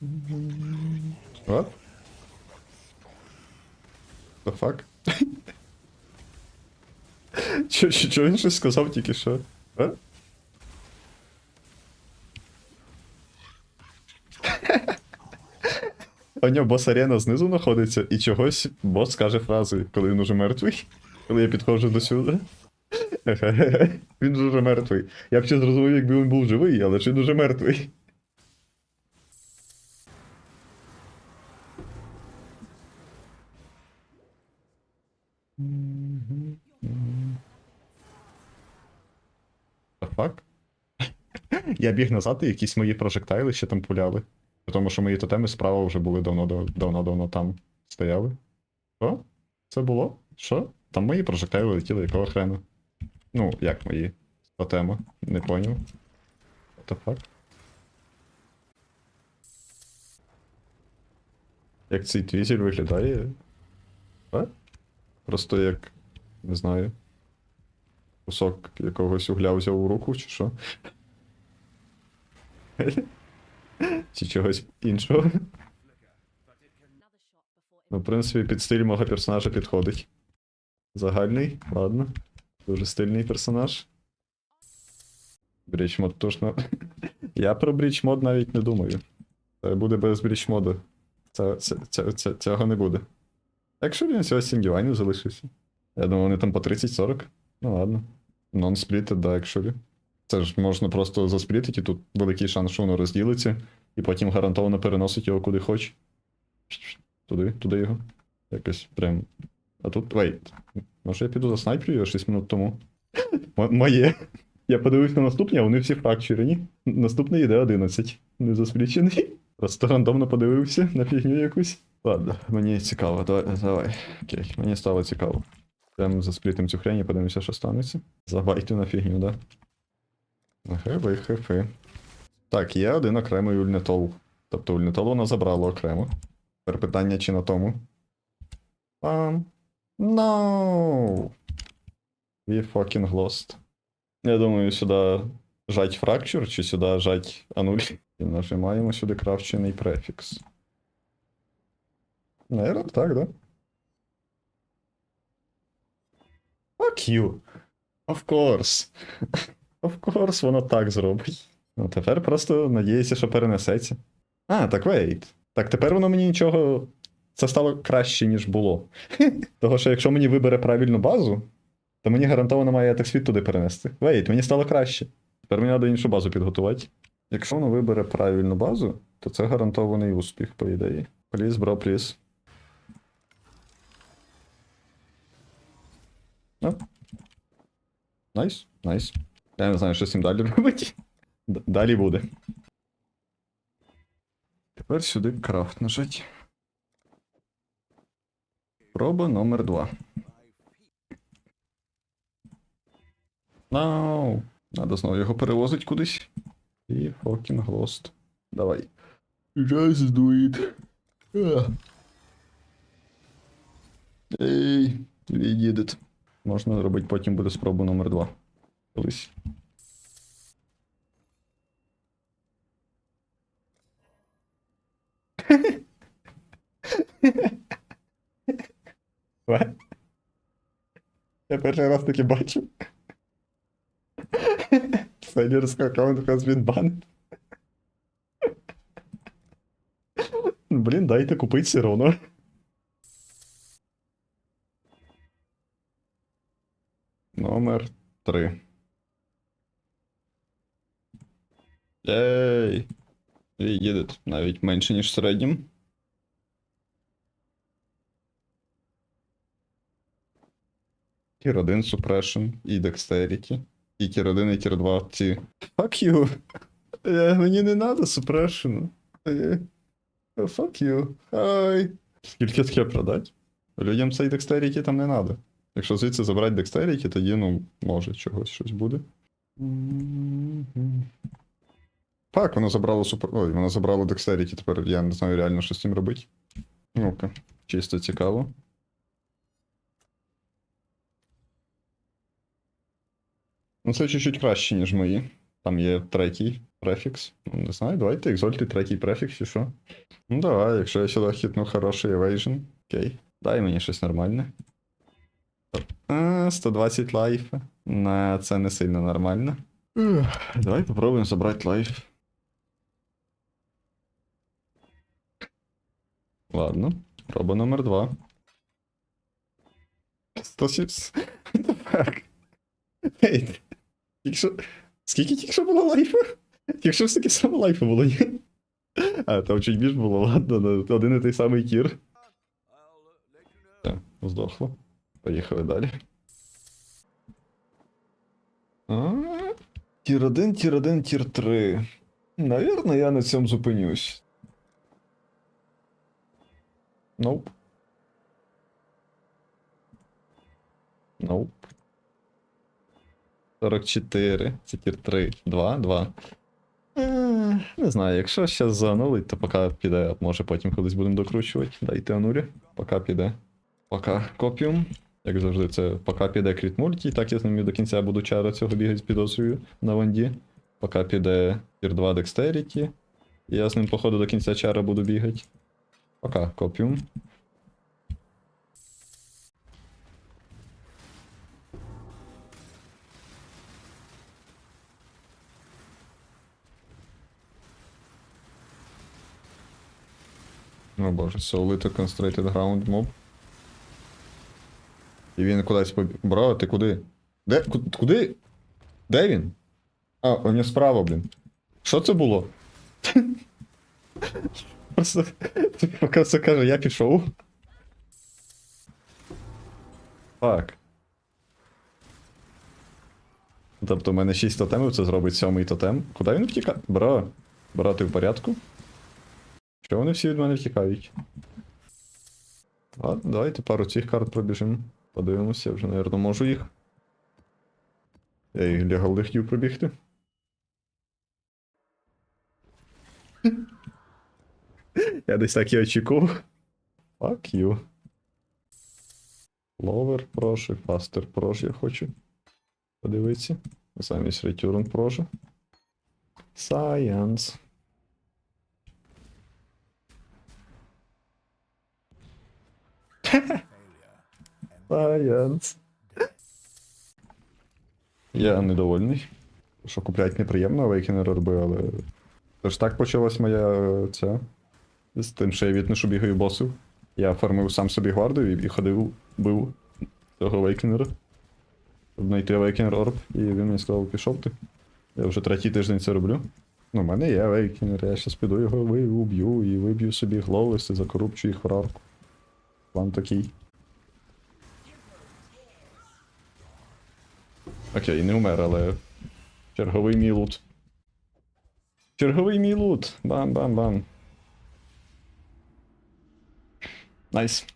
What? The fuck? Чо, чо, чо він щось сказав тільки що? А? У нього бос арена знизу знаходиться, і чогось бос каже фрази, коли він уже мертвий. Коли я підходжу до сюди. Він же вже мертвий. Я б ще зрозумів, якби він був живий, але ж він уже мертвий. Fuck? Я біг назад, і якісь мої прожектайли ще там пуляли. Тому що мої тотеми справа вже були давно-давно там стояли. Що? Це було? Що? Там мої прожектайли летіли, якого хрену? Ну, як мої? Тотеми. Не поняв. What the fuck? Як цей твізель виглядає? А? Просто як. Не знаю. Кусок якогось угля взяв у руку, чи що? Чи чогось іншого? Ну, в принципі, під стиль мого персонажа підходить. Загальний, ладно. Дуже стильний персонаж. Бріч мод точно. Я про бріч мод навіть не думаю. Це буде без бріч моду. Це, це, це, це, цього не буде. Якщо він всього 7 залишився. Я думаю, вони там по 30-40. Ну ладно. Non-splitted, да, actually. Це ж можна просто засплітити, тут великий шанс, що воно розділиться, і потім гарантовано переносить його куди хоче. Туди, туди його. Якось прям. А тут. Вейт. Може я піду за снайперію 6 минут тому. Моє. Я подивився на наступні, а вони всі фракчурені. Наступний йде 11. Не засплічений. Просто рандомно подивився на фігню якусь. Ладно, мені цікаво, давай, давай. Окей, мені стало цікаво. Прям засплітим цю хрень і подивимося, що станеться. Забайте на фігню, да? Гиби, хифи. Так, є один окремий ульнетол. Тобто ульнетол вона забрала окремо. Тепер питання, чи на тому. Um, no. We fucking lost. Я думаю, сюди жать фракчур, чи сюди жать ануль. І нажимаємо сюди кравчений префікс. Наверно, так, да? You. Of course. Of course, воно так зробить. Ну, тепер просто надіюся, що перенесеться. А, так вейт. Так тепер воно мені нічого. Це стало краще, ніж було. Того, що якщо мені вибере правильну базу, то мені гарантовано має так світ туди перенести. Вейт, мені стало краще. Тепер мені треба іншу базу підготувати. Якщо воно вибере правильну базу, то це гарантований успіх, по ідеї. Пліз, бро, пліз. Найс, найс. Я не знаю, що з цим далі робити. Далі буде. Тепер сюди крафт нажать. Проба номер 2. Нау. Надо знову його перевозити кудись. І fucking lost. Давай. Just do it. Ей, we did it. Можна зробити, потім буде спроба номер 2. Колись. Я перший раз таки бачу. Сайдерський аккаунт been banned. Блін, дайте купити все равно. Номер 3. Єй! Їде навіть менше, ніж в середньому. Тір 1 Suppression і Dexterity. І тір 1, і тір 2 ці. Fuck you. Е, Мені не надо Suppression. Е, Fuck you. Хай. Скільки таке продать? Людям цей Dexterity там не надо. Якщо звідси забрати Dexterity, тоді, ну, може чогось щось буде. Так, воно забрало супер. Ой, воно забрало Dexterity, тепер я не знаю реально, що з цим робити. Ну-ка, чисто цікаво. Ну, це чуть-чуть краще, ніж мої. Там є третій префікс. Ну, не знаю, давайте екзольти третій префікс чи що. Ну давай, якщо я сюди хитну хороший evasion. Окей. Дай мені щось нормальне. А, 120 лайфа. Не, це не сильно нормально. Давай попробуємо забрати лайф. Ладно, проба номер два. 170. What the fuck? Ей, що... Скільки тільки що було лайфа? Тільки що все таки саме лайфа було. А, там чуть більш було, ладно, ну, один і той самий кір. Все, здохло. Поїхали далі. Тір 1, тір 1, тір 3. Навірно, я на цьому зупинюсь. Nope. Nope. 44. Це тір 3. 2, 2. Е, Не знаю, якщо зараз занулить, то поки піде, може потім колись будемо докручувати. Дайте анурі. Поки піде. Поки копіум. Як завжди, це поки піде кріт мульті, так я з ними до кінця буду чара цього бігати з підозрою на ванді. Поки піде тір 2 Dexterity. Я з ним, походу, до кінця чара буду бігати. Пока копіум. О боже, so little concentrated ground mob. І він кудись побіг. Бро, ти куди? Де? Куди? Де він? А, у нього справа, блін. Що це було? Просто це каже, я пішов. Так. Тобто, у мене 6 тотемів, це зробить сьомий тотем. Куди він втікає? Бро, бро, ти в порядку? Що вони всі від мене втікають? Ладно, давайте пару цих карт пробіжимо. Подивимося, я вже, напевно, можу їх. Я їх для голди пробігти. Я десь так і очікував. Fuck you. Lower прошу, Faster прошу я хочу. Подивитися. Замість Return прошу. Science. Science. Я недовольний. Що купляти неприємно, Awakener робив, але. Тож так почалась моя е, ця. З тим, що я відношу бігаю босів. Я фармив сам собі гварду і, ходив, бив цього Awakener. Щоб знайти Awakener Orb, і він мені сказав, пішов ти. Я вже третій тиждень це роблю. Ну, в мене є Awakener, я щас піду його ви- уб'ю і виб'ю собі гловлес і закорупчу їх в рарку. План такий. Окей, не умер, але. Черговий мій лут. Черговий мій лут. Бам-бам-бам. Найс.